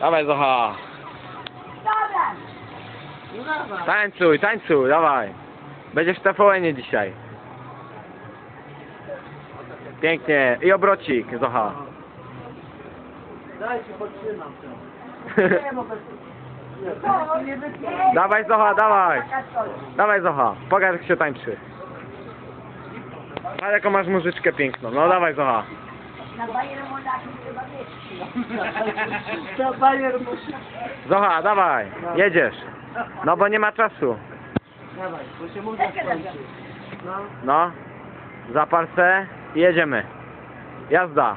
Dawaj Zocha. Tańcuj, tańcuj, dawaj. Będziesz w TVN-ie dzisiaj. Pięknie. I obrocik, Zocha. Dajcie, podtrzymam to. Dawaj Zocha, dawaj. Dawaj Zocha. Pokaż jak się tańczy. Ale jaką masz muzyczkę piękną. No dawaj Zocha. Na bajerę monachi trzeba mieć. To bajer musi... Zocha, dawaj. Jedziesz. No bo nie ma czasu. Dawaj, bo się muza skończy. No. No. Zapal se i jedziemy. Jazda.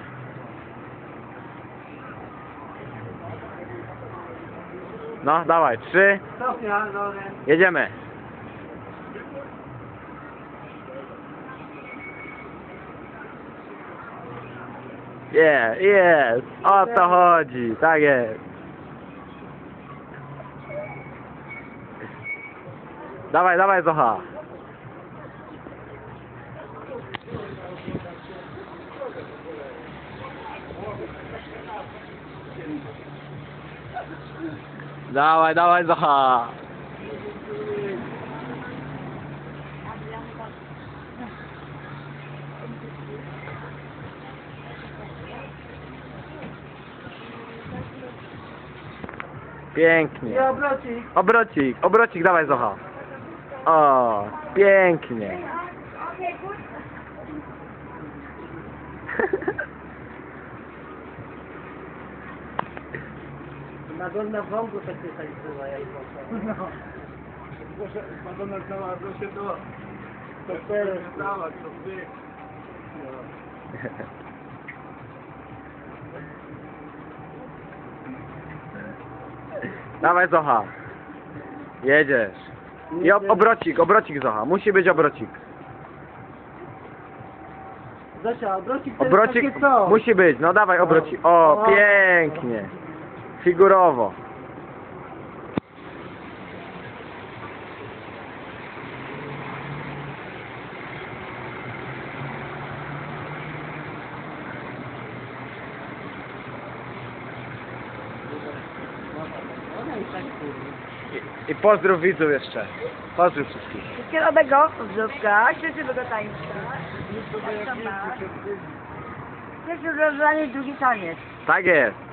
No, dawaj. Trzy. Jedziemy. Jest, jest. O to chodzi. Tak jest. Dawaj, dawaj, Zocha. Dawaj, dawaj, Zocha. I Pięknie. obrocik. Obrocik, obrocik, dawaj Zocha. O, pięknie. Madonna w wągu tak nie tańczyła, jak No. Proszę, Madonna znalazła się to. To teraz. Znała, to ty. Dawaj Zocha. Jedziesz. I ob obrocik, obrocik Zocha. Musi być obrocik. Zosia, obrocik to Obrocik jest takie co? musi być. No dawaj obrocik. O, O. pięknie. Figurowo. I. I, pozdrów widzów jeszcze. Pozdrów wszystkich. Wszystkiego dobrego, zdrówka, szczęśliwego tańca. Pierwszy rozwiązanie, drugi taniec. Tak jest.